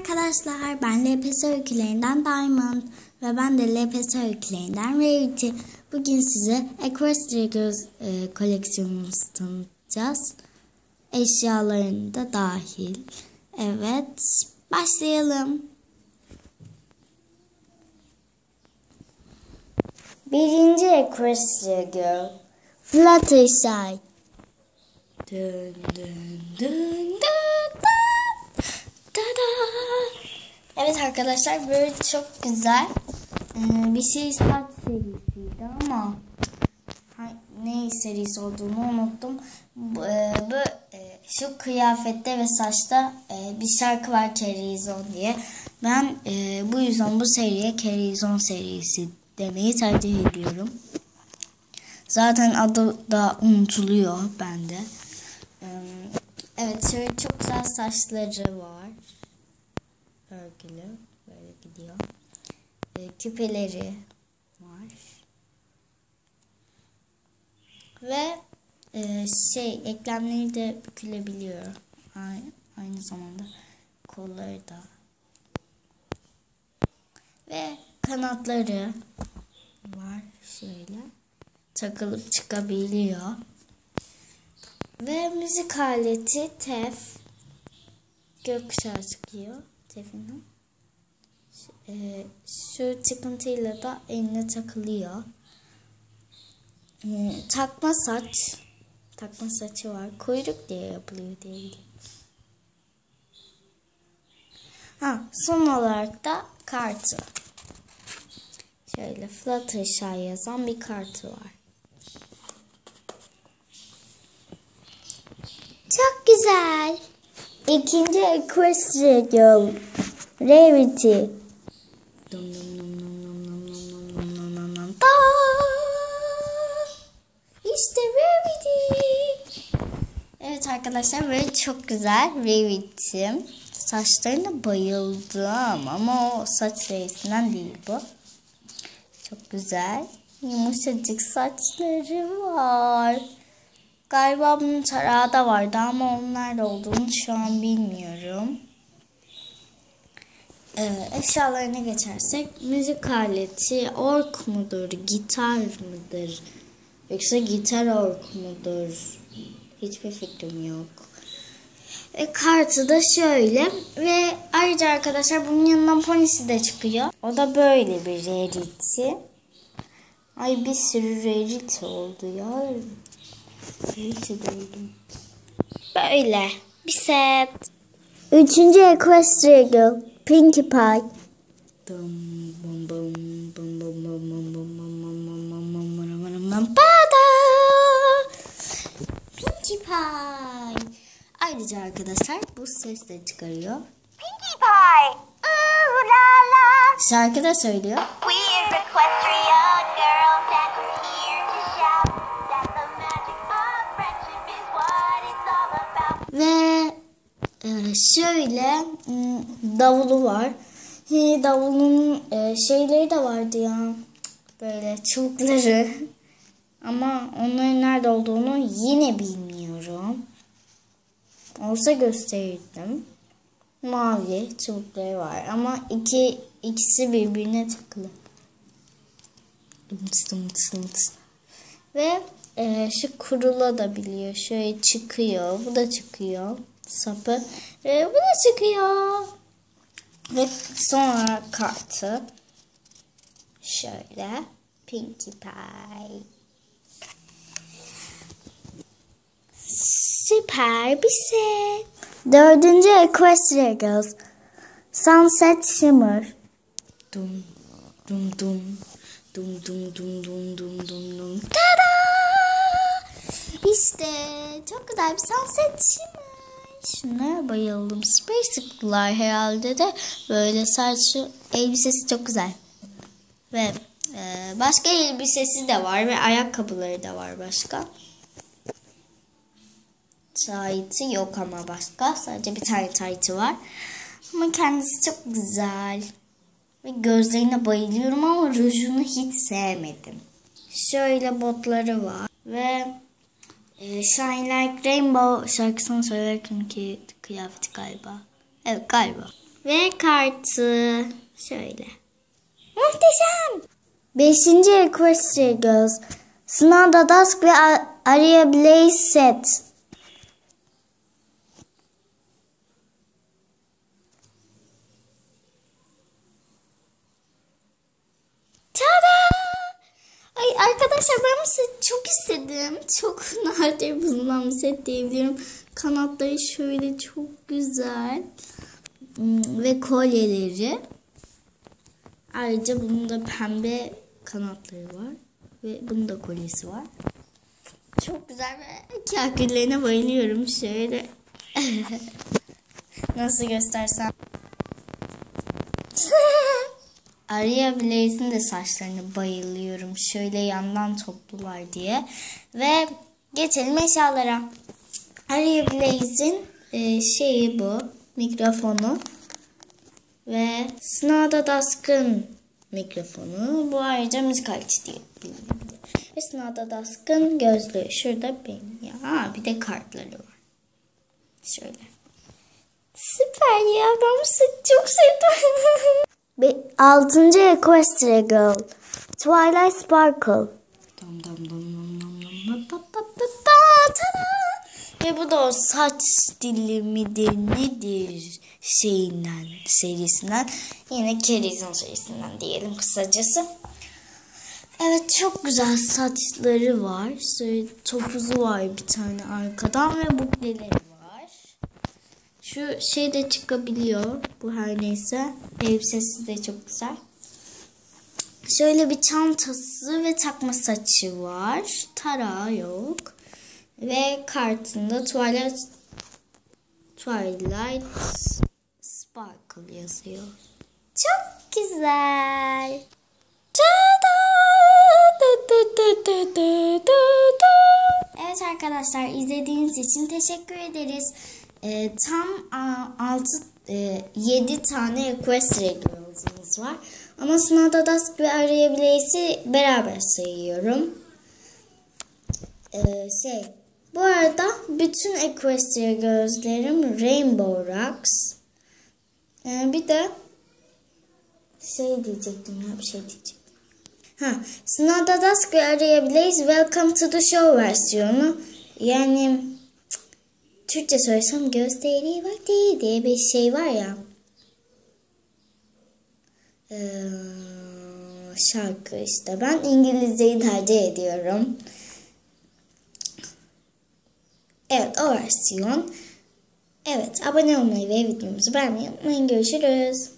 arkadaşlar, ben LPS öykülerinden Diamond ve ben de LPS öykülerinden Rarity. Bugün size Equestria e, koleksiyonumuzu tanıtacağız. Eşyalarını da dahil. Evet, başlayalım. Birinci Equestria Girl, Fluttershy. Dın dın dın dın dın. Tada! Evet arkadaşlar böyle çok güzel bir şey saç serisiydi ama ne serisi olduğunu unuttum. Bu, şu kıyafette ve saçta bir şarkı var Kerizon diye. Ben bu yüzden bu seriye Kerizon serisi demeyi tercih ediyorum. Zaten adı da unutuluyor bende. Evet şöyle çok güzel saçları var. Örgülü. Böyle gidiyor. Ee, küpeleri var. Ve e, şey eklemleri de bükülebiliyor. Aynı, aynı zamanda kolları da. Ve kanatları var şöyle. Takılıp çıkabiliyor. Ve müzik aleti tef. Gökkuşağı çıkıyor tefinden. Şu, e, şu çıkıntıyla da eline takılıyor. E, takma saç. Takma saçı var. Kuyruk diye yapılıyor diye. Ha, son olarak da kartı. Şöyle Fluttershy yazan bir kartı var. Çok güzel. İkinci Equestria Girl. Rarity. İşte Rarity. Evet arkadaşlar böyle çok güzel Rarity'm. Saçlarına bayıldım ama o saç serisinden değil bu. Çok güzel. Yumuşacık saçları var. Galiba bunun tarağı da vardı ama onun nerede olduğunu şu an bilmiyorum. Ee, eşyalarına geçersek müzik aleti ork mudur, gitar mıdır? Yoksa gitar ork mudur? Hiçbir fikrim yok. E, kartı da şöyle ve ayrıca arkadaşlar bunun yanından ponisi de çıkıyor. O da böyle bir rarity. Ay bir sürü rarity oldu ya. İyice doldum. Böyle. Bir set. Üçüncü Equestria Girl. Pinkie Pie. Pada! Pinkie Pie. Ayrıca arkadaşlar bu ses de çıkarıyor. Pinkie Pie. Şarkı da söylüyor. Şöyle m, davulu var. Davulun e, şeyleri de vardı ya. Böyle çubukları. Ama onların nerede olduğunu yine bilmiyorum. Olsa gösterirdim. Mavi çubukları var ama iki ikisi birbirine takılı. Ve e, şu kurula da biliyor. Şöyle çıkıyor. Bu da çıkıyor. Sapı. E, bu da çıkıyor. Ve sonra kartı. Şöyle. Pinkie Pie. Süper bir set. Dördüncü Equestria Girls. Sunset Shimmer. Dum dum dum. Dum dum dum dum dum dum dum. Tada! İşte çok güzel bir sunset shimmer. Şuna bayıldım. Spray sıktılar herhalde de böyle saçı elbisesi çok güzel. Ve e, başka elbisesi de var ve ayakkabıları da var başka. Taytı yok ama başka. Sadece bir tane taytı var. Ama kendisi çok güzel. Ve gözlerine bayılıyorum ama rujunu hiç sevmedim. Şöyle botları var. Ve e, Shine Like Rainbow şarkısını söylerken ki kıyafeti galiba. Evet galiba. Ve kartı. Şöyle. Muhteşem. Beşinci Equestria Girls. Snowda Dusk ve Ar- Aria Blaze set. Tada! Ay arkadaşlar ben bu seti çok istedim. Çok nadir bulunan bir set diyebilirim. Kanatları şöyle çok güzel. Hmm, Ve kolyeleri. Ayrıca bunun da pembe kanatları var. Ve bunun da kolyesi var. Çok güzel ve kaküllerine bayılıyorum. Şöyle nasıl göstersem. Arya Blaze'in de saçlarına bayılıyorum. Şöyle yandan toplular diye. Ve geçelim eşyalara. Arya Blaze'in e, şeyi bu. Mikrofonu. Ve Snowda Dusk'ın mikrofonu. Bu ayrıca müzik aleti diye bilinir. Ve Snowda Dusk'ın gözlüğü. Şurada benim ya. Aa, bir de kartları var. Şöyle. Süper ya. Ben bu çok sevdim. Altıncı Equestria Girl. Twilight Sparkle. Dam dam dam dam dam dam pa pa pa tada. Ve bu da o saç stili midir nedir şeyinden serisinden. Yine Kerizon serisinden diyelim kısacası. Evet çok güzel saçları var. Şöyle topuzu var bir tane arkadan ve bukleleri. Şu şey de çıkabiliyor. Bu her neyse. Elbisesi de çok güzel. Şöyle bir çantası ve takma saçı var. Tarağı yok. Ve kartında Twilight Twilight Sparkle yazıyor. Çok güzel. Evet arkadaşlar izlediğiniz için teşekkür ederiz. Ee, tam 6 7 tane Equestria Girls'ımız var. Ama Snowda Dusk ve Arya Blaze'i beraber sayıyorum. Ee, şey bu arada bütün Equestria Girls'lerim Rainbow Rocks. Ee, bir de şey diyecektim ya bir şey diyecektim. Ha, Snowda Dusk ve Arya Blaze Welcome to the Show versiyonu. Yani Türkçe söylesem gösteri vakti diye bir şey var ya. Ee, şarkı işte. Ben İngilizceyi tercih ediyorum. Evet o versiyon. Evet abone olmayı ve videomuzu beğenmeyi unutmayın. Görüşürüz.